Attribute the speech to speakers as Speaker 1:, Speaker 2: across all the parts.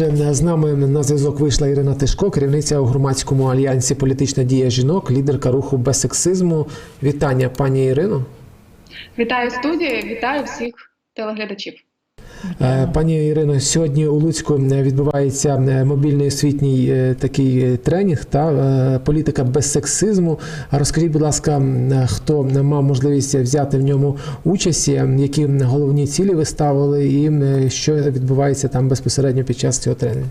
Speaker 1: Отже, з нами на зв'язок вийшла Ірина Тишко, керівниця у громадському альянсі Політична дія жінок, лідерка руху без сексизму. Вітання, пані Ірино.
Speaker 2: Вітаю студію, вітаю всіх телеглядачів.
Speaker 1: Е, Пані Ірино, сьогодні у Луцьку відбувається е, мобільний освітній е, такий тренінг та е, політика без сексизму. Розкажіть, будь ласка, хто мав можливість взяти в ньому участь, е, які головні цілі ви ставили, і е, що відбувається там безпосередньо під час цього тренінгу?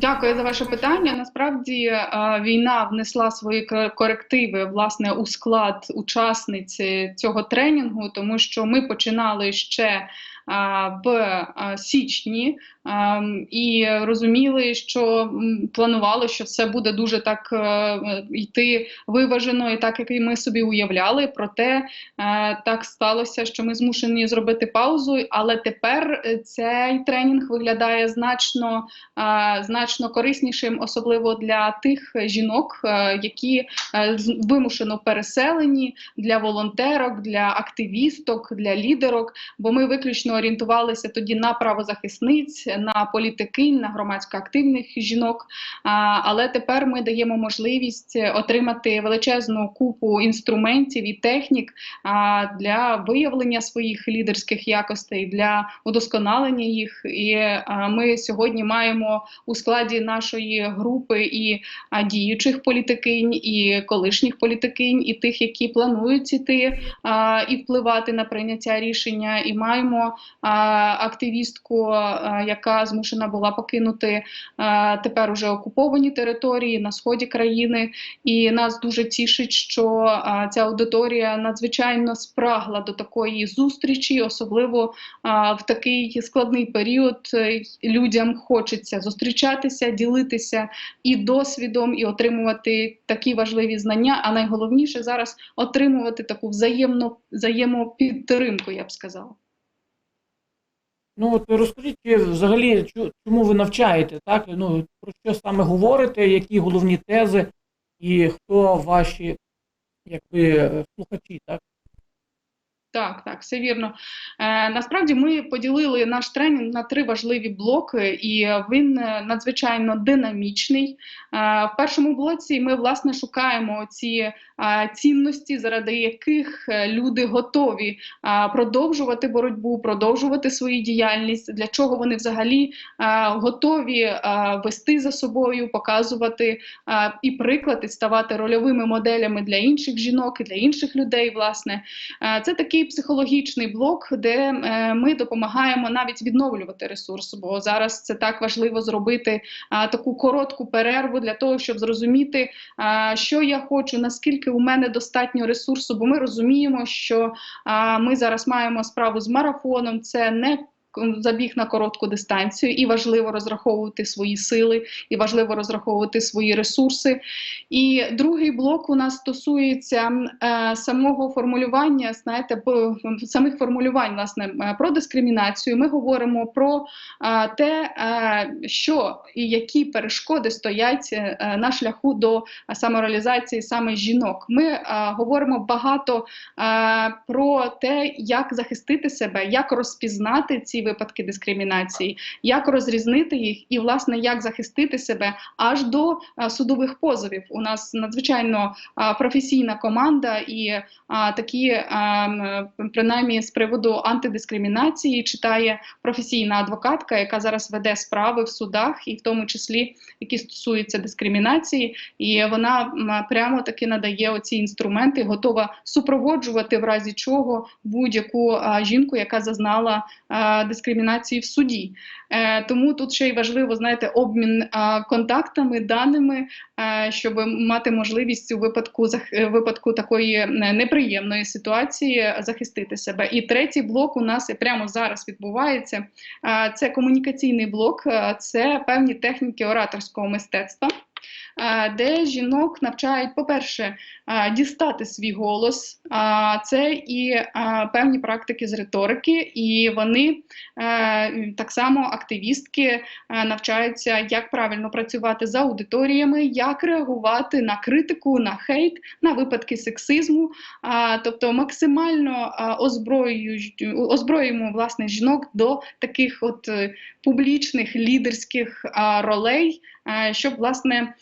Speaker 2: Дякую за ваше питання. Насправді е, війна внесла свої корективи власне у склад учасниць е, цього тренінгу, тому що ми починали ще е, в січні і розуміли, що планували, що все буде дуже так е, йти виважено і так, як і ми собі уявляли. Проте е, так сталося, що ми змушені зробити паузу. Але тепер е, цей тренінг виглядає значно значно кориснішим, особливо для тих жінок, які вимушено переселені для волонтерок, для активісток, для лідерок. Бо ми виключно орієнтувалися тоді на правозахисниць, на політикинь, на громадсько активних жінок. Але тепер ми даємо можливість отримати величезну купу інструментів і технік для виявлення своїх лідерських якостей, для удосконалення їх. І ми сьогодні маємо у складі нашої групи і діючих політикинь, і колишніх політикинь, і тих, які планують іти і впливати на прийняття рішення. І маємо активістку, яка змушена була покинути тепер уже окуповані території на сході країни. І нас дуже тішить, що ця аудиторія надзвичайно спрагла до такої зустрічі, особливо в такий складний період е, людям хочеться зустрічатися, ділитися і досвідом, і отримувати такі важливі знання. А найголовніше зараз отримувати таку взаємну взаємопідтримку, я б сказала.
Speaker 3: Ну от розкажіть взагалі, чому ви навчаєте, так? Ну про що саме говорите, які головні тези, і хто ваші якби е, слухачі, так?
Speaker 2: Так, так, все вірно. Е, насправді ми поділили наш тренінг на три важливі блоки, і він е, надзвичайно динамічний. Е, в першому блоці ми власне шукаємо ці е, цінності, заради яких е, люди готові е, продовжувати боротьбу, продовжувати свою діяльність, для чого вони взагалі е, готові е, вести за собою, показувати е, і приклад, ставати рольовими моделями для інших жінок і для інших людей. Власне, Е, Це такий психологічний блок, де е, ми допомагаємо навіть відновлювати ресурс, бо зараз це так важливо зробити таку коротку перерву для того, щоб зрозуміти, що я хочу, наскільки у мене достатньо ресурсу, бо ми розуміємо, що ми зараз маємо справу з марафоном. Це не Забіг на коротку дистанцію, і важливо розраховувати свої сили, і важливо розраховувати свої ресурси. І другий блок у нас стосується е, самого формулювання, знаєте, по- самих формулювань власне е, про дискримінацію. Ми говоримо про е, те, е, що і які перешкоди стоять е, на шляху до самореалізації саме жінок. Ми е, говоримо багато е, про те, як захистити себе, як розпізнати ці випадки дискримінації, як розрізнити їх, і власне як захистити себе аж до е, судових позовів. У нас надзвичайно професійна команда, і такі принаймні з приводу антидискримінації читає професійна адвокатка, яка зараз веде справи в судах, і в тому числі які стосуються дискримінації, і вона прямо таки надає оці інструменти, готова супроводжувати в разі чого будь-яку жінку, яка зазнала а, дискримінації в суді. Е, тому тут ще й важливо знаєте обмін контактами, даними, е, щоб мати можливість у випадку е, випадку такої неприємної ситуації захистити себе. І третій блок у нас прямо зараз відбувається. Це комунікаційний блок, це певні техніки ораторського мистецтва. Де жінок навчають, по-перше, дістати свій голос. Це і певні практики з риторики, і вони так само активістки навчаються, як правильно працювати з аудиторіями, як реагувати на критику, на хейт, на випадки сексизму. Тобто максимально озброюємо власне жінок до таких от е, публічних лідерських ролей, щоб власне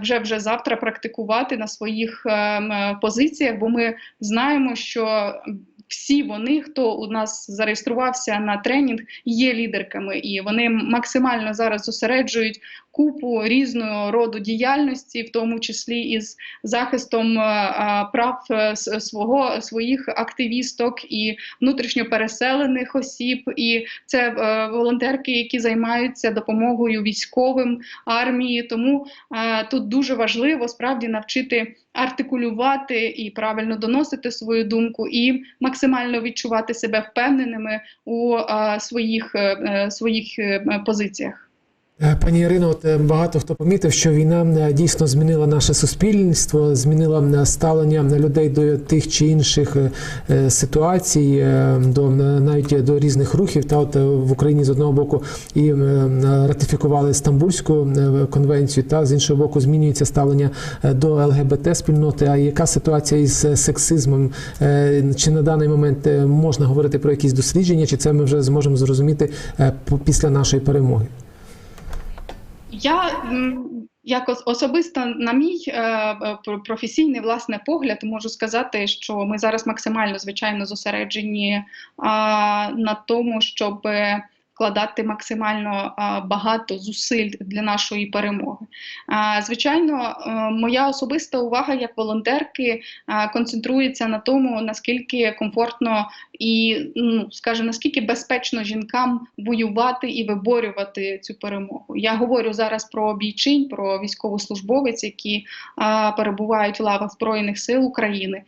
Speaker 2: вже вже завтра практикувати на своїх е, м, е, позиціях, бо ми знаємо, що всі вони, хто у нас зареєструвався на тренінг, є лідерками, і вони максимально зараз зосереджують купу різного роду діяльності, в тому числі із захистом е, е, прав е, свого своїх активісток і внутрішньо переселених осіб, і це е, волонтерки, які займаються допомогою військовим армії. Тому е, тут дуже важливо справді навчити артикулювати і правильно доносити свою думку, і максимально відчувати себе впевненими у своїх, е, е, своїх е, позиціях.
Speaker 1: Е, Пані Ірино, от е, багато хто помітив, що війна е, дійсно змінила наше суспільство, змінила ставлення людей до тих чи інших ситуацій, до навіть до різних рухів. Та от в Україні з одного боку і ратифікували Стамбульську конвенцію, та з іншого боку змінюється ставлення до ЛГБТ спільноти. А яка ситуація із сексизмом? Чи на даний момент можна говорити про якісь дослідження, чи це ми вже зможемо зрозуміти після нашої перемоги?
Speaker 2: Я як ос- особисто на мій е, е, про- професійний власне погляд можу сказати, що ми зараз максимально звичайно зосереджені на тому, щоб вкладати максимально багато зусиль для нашої перемоги. Звичайно, е, моя особиста увага як волонтерки концентрується на тому, наскільки комфортно і ну, скажімо, наскільки безпечно жінкам воювати і виборювати цю перемогу. Я говорю зараз про бійчинь, про військовослужбовець, які перебувають в лавах Збройних сил України.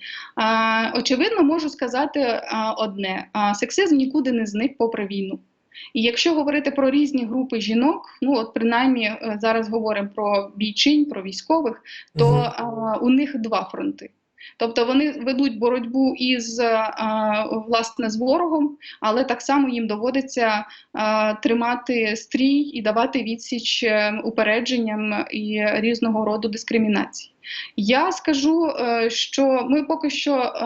Speaker 2: Очевидно, можу сказати одне: сексизм нікуди не зник попри війну. І якщо говорити про різні групи жінок, ну от принаймні е, зараз говоримо про бійчинь, про військових, то
Speaker 1: угу.
Speaker 2: а, у них два фронти. Тобто вони ведуть боротьбу із власне з ворогом, але так само їм доводиться тримати стрій і давати відсіч е, упередженням і різного роду дискримінації. Я скажу, е, що ми поки що, е,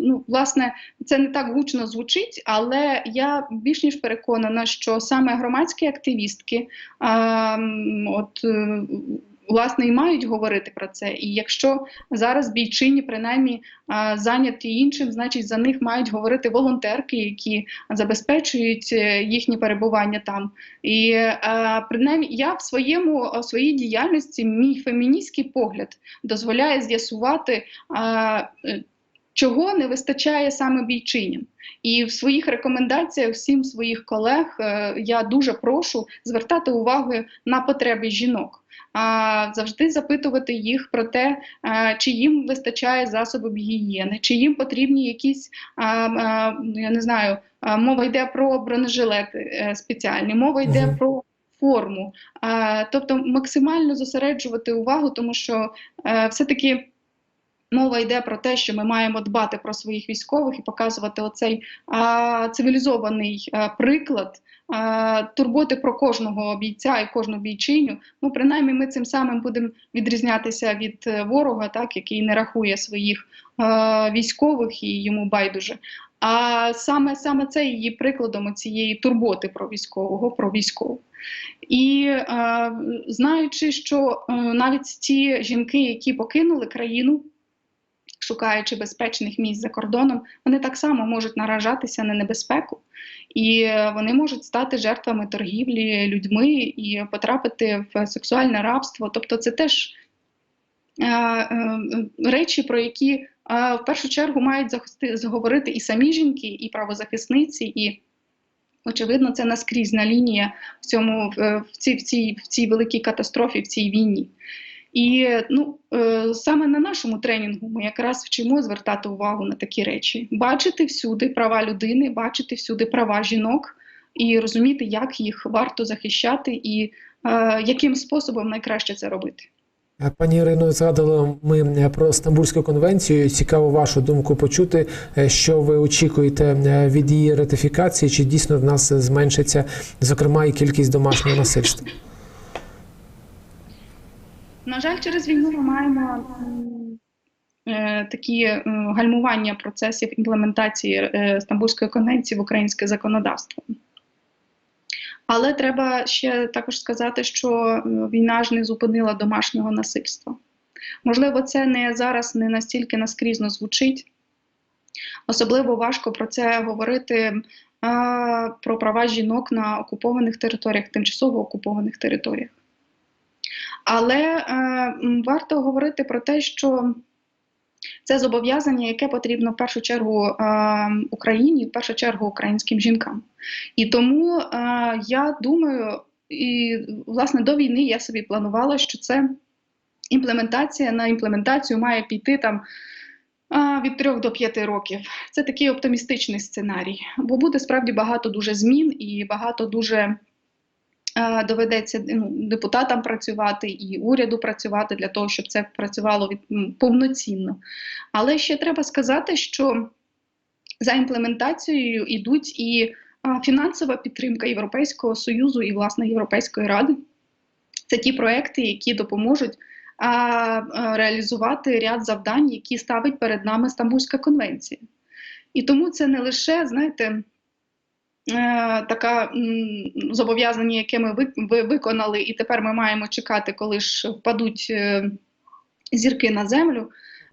Speaker 2: ну, власне, це не так гучно звучить, але я більш ніж переконана, що саме громадські активістки, от. Е, Власне, і мають говорити про це. І якщо зараз бійчині принаймні а, зайняті іншим, значить за них мають говорити волонтерки, які забезпечують е, їхнє перебування там. І принаймні я в своєму в своїй діяльності мій феміністський погляд дозволяє з'ясувати. Чого не вистачає саме бійчиням, і в своїх рекомендаціях всім своїх колег е, я дуже прошу звертати увагу на потреби жінок, а завжди запитувати їх про те, е, чи їм вистачає засобів гігієни, чи їм потрібні якісь я не знаю, мова йде про бронежилети е, спеціальні, мова йде про форму. Тобто максимально зосереджувати увагу, тому що е, все-таки. Мова йде про те, що ми маємо дбати про своїх військових і показувати оцей а, цивілізований а, приклад а, турботи про кожного бійця і кожну бійчиню. Ну, принаймні, ми цим самим будемо відрізнятися від е, ворога, так який не рахує своїх а, військових і йому байдуже. А саме саме це є прикладом цієї турботи про військового, про військову. І е, знаючи, що е, навіть ті жінки, які покинули країну, шукаючи безпечних місць за кордоном, вони так само можуть наражатися на небезпеку, і е, вони можуть стати жертвами торгівлі людьми і потрапити в сексуальне рабство. Тобто, це теж е, е, речі, про які в першу чергу мають захисти- заговорити і самі жінки, і правозахисниці, і очевидно, це наскрізна лінія в цьому в, цій, в, цій, в цій великій катастрофі, в цій війні. І ну, е, саме на нашому тренінгу ми якраз вчимо звертати увагу на такі речі, бачити всюди права людини, бачити всюди права жінок і розуміти, як їх варто захищати і е, яким способом найкраще це робити.
Speaker 1: Е, Пані Ірино, згадали ми про Стамбульську конвенцію. Цікаво вашу думку почути, що ви очікуєте від її ратифікації, чи дійсно в нас зменшиться, зокрема, і кількість домашнього насильства?
Speaker 2: На жаль, через війну ми маємо е, такі е, гальмування процесів імплементації е, Стамбульської конвенції в українське законодавство. Але треба ще також сказати, що війна ж не зупинила домашнього насильства. Можливо, це не зараз не настільки наскрізно звучить. Особливо важко про це говорити е, про права жінок на окупованих територіях, тимчасово окупованих територіях. Але е, варто говорити про те, що це зобов'язання, яке потрібно в першу чергу е, Україні, в першу чергу українським жінкам. І тому е, я думаю, і власне до війни я собі планувала, що це імплементація на імплементацію має піти там. Від 3 до 5 років це такий оптимістичний сценарій, бо буде справді багато дуже змін і багато дуже е, доведеться ну, депутатам працювати і уряду працювати для того, щоб це працювало від, повноцінно. Але ще треба сказати, що за імплементацією йдуть і фінансова підтримка Європейського Союзу і власне Європейської ради. Це ті проекти, які допоможуть а, реалізувати ряд завдань, які ставить перед нами Стамбульська конвенція. І тому це не лише, знаєте, е, така зобов'язання, яке ми ви, ви- виконали, і тепер ми маємо чекати, коли ж впадуть е, зірки на землю.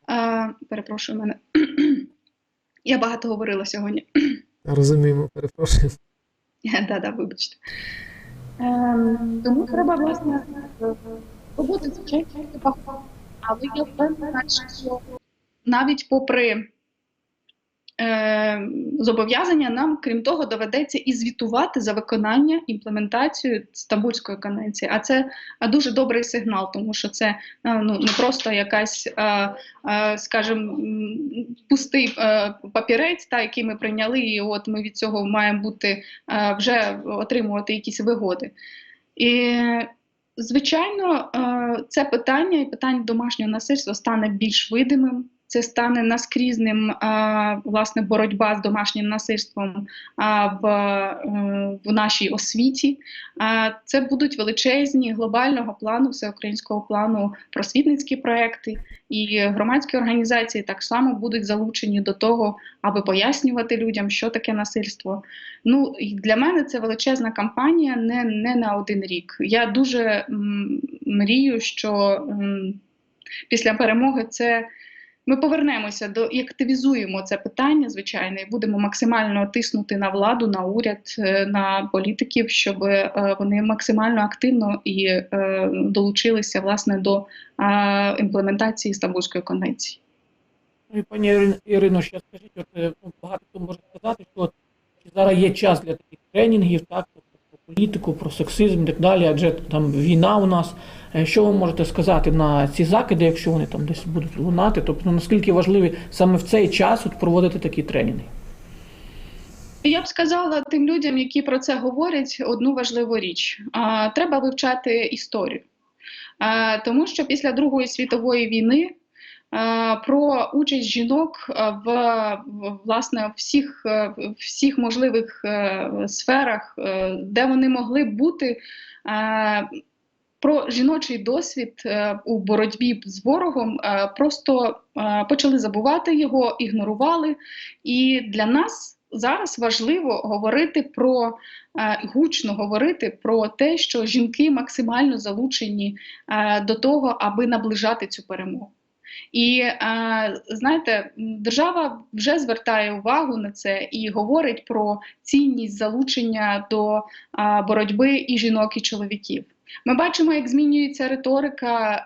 Speaker 2: Е, перепрошую мене. Я багато говорила сьогодні.
Speaker 1: Розуміємо, перепрошую.
Speaker 2: Да-да, вибачте. Ем, тому треба, власне, звичайно багато. Але я впевнена, що навіть попри е, зобов'язання, нам, крім того, доведеться і звітувати за виконання імплементацію Стамбульської конвенції. А це дуже добрий сигнал, тому що це е, ну, не просто якась, е, е, скажімо, пустий е, папірець, та, який ми прийняли, і от ми від цього маємо бути е, вже отримувати якісь вигоди. І, звичайно, е, це питання і питання домашнього насильства стане більш видимим. Це стане наскрізним власне боротьба з домашнім насильством в, е, в нашій освіті. Е, Це будуть величезні глобального плану, всеукраїнського плану просвітницькі проекти, і громадські організації так само будуть залучені до того, аби пояснювати людям, що таке насильство. Ну і для мене це величезна кампанія, не, не на один рік. Я дуже м, мрію, що м, після перемоги це. Ми повернемося до і активізуємо це питання, звичайно, і будемо максимально тиснути на владу, на уряд, е, на політиків, щоб е, вони максимально активно і е, долучилися власне до імплементації Стамбульської конвенції.
Speaker 3: Ну пані Ірино, ще скажіть, от ну, багато хто може сказати, що зараз є час для таких тренінгів, так, про політику, про сексизм і так далі, адже там війна у нас. Е, Що ви можете сказати на ці закиди, якщо вони там десь будуть лунати? Тобто ну, наскільки важливі саме в цей час от проводити такі тренінги?
Speaker 2: Я б сказала тим людям, які про це говорять, одну важливу річ: треба вивчати історію, тому що після Другої світової війни. Про участь жінок в, власне всіх, е, всіх можливих е, сферах, де вони могли бути, про жіночий досвід е, у боротьбі з ворогом е, просто е, почали забувати його, ігнорували. І для нас зараз важливо говорити про гучно говорити про те, що жінки максимально залучені до того, аби наближати цю перемогу. І знаєте, держава вже звертає увагу на це і говорить про цінність залучення до боротьби і жінок, і чоловіків. Ми бачимо, як змінюється риторика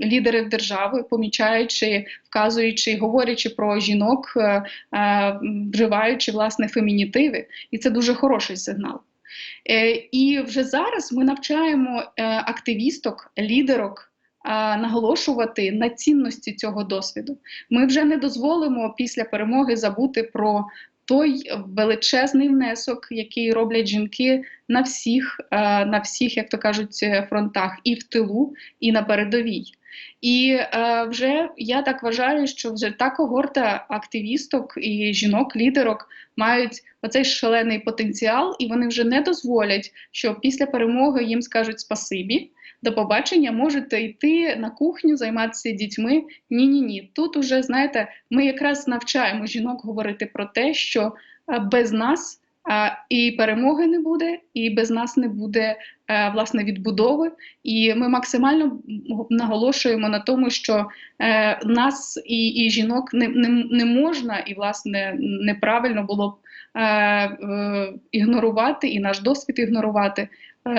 Speaker 2: е, лідерів держави, помічаючи, вказуючи, говорячи про жінок, е, е, вживаючи власне фемінітиви, і це дуже хороший сигнал. Е, і вже зараз ми навчаємо е, активісток, лідерок. е, Наголошувати на цінності цього досвіду. Ми вже не дозволимо після перемоги забути про той величезний внесок, який роблять жінки на всіх, е, на всіх, як то кажуть, е, фронтах, і в тилу, і на передовій. І е, вже я так вважаю, що вже та когорта активісток і жінок-лідерок мають оцей шалений потенціал, і вони вже не дозволять, що після перемоги їм скажуть спасибі. До побачення можете йти на кухню, займатися дітьми. Ні, ні, ні. Тут уже знаєте, ми якраз навчаємо жінок говорити про те, що е, без нас е, і перемоги не буде, і без нас не буде е, власне відбудови. І ми максимально наголошуємо на тому, що нас і, і жінок не, не, не можна, і власне неправильно було б ігнорувати і наш досвід ігнорувати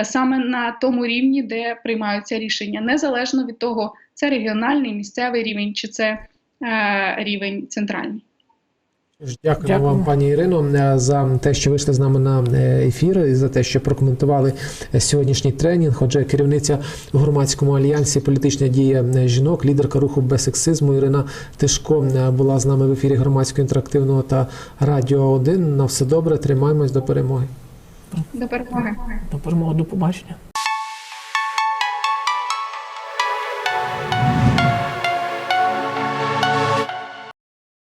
Speaker 2: саме на тому рівні, де приймаються рішення, незалежно від того, це регіональний, місцевий рівень чи це е, рівень центральний.
Speaker 1: Дякуємо
Speaker 3: Дякую.
Speaker 1: вам, пані Ірино, е, за те, що вийшли з нами на е, ефір, і за те, що прокоментували е, сьогоднішній тренінг. Отже, керівниця у громадському альянсі політична дія е, жінок, лідерка руху без сексизму Ірина Тишко е, була з нами в ефірі громадського інтерактивного та радіо 1. На все добре, тримаємось до перемоги.
Speaker 2: До перемоги.
Speaker 3: До перемоги, до побачення.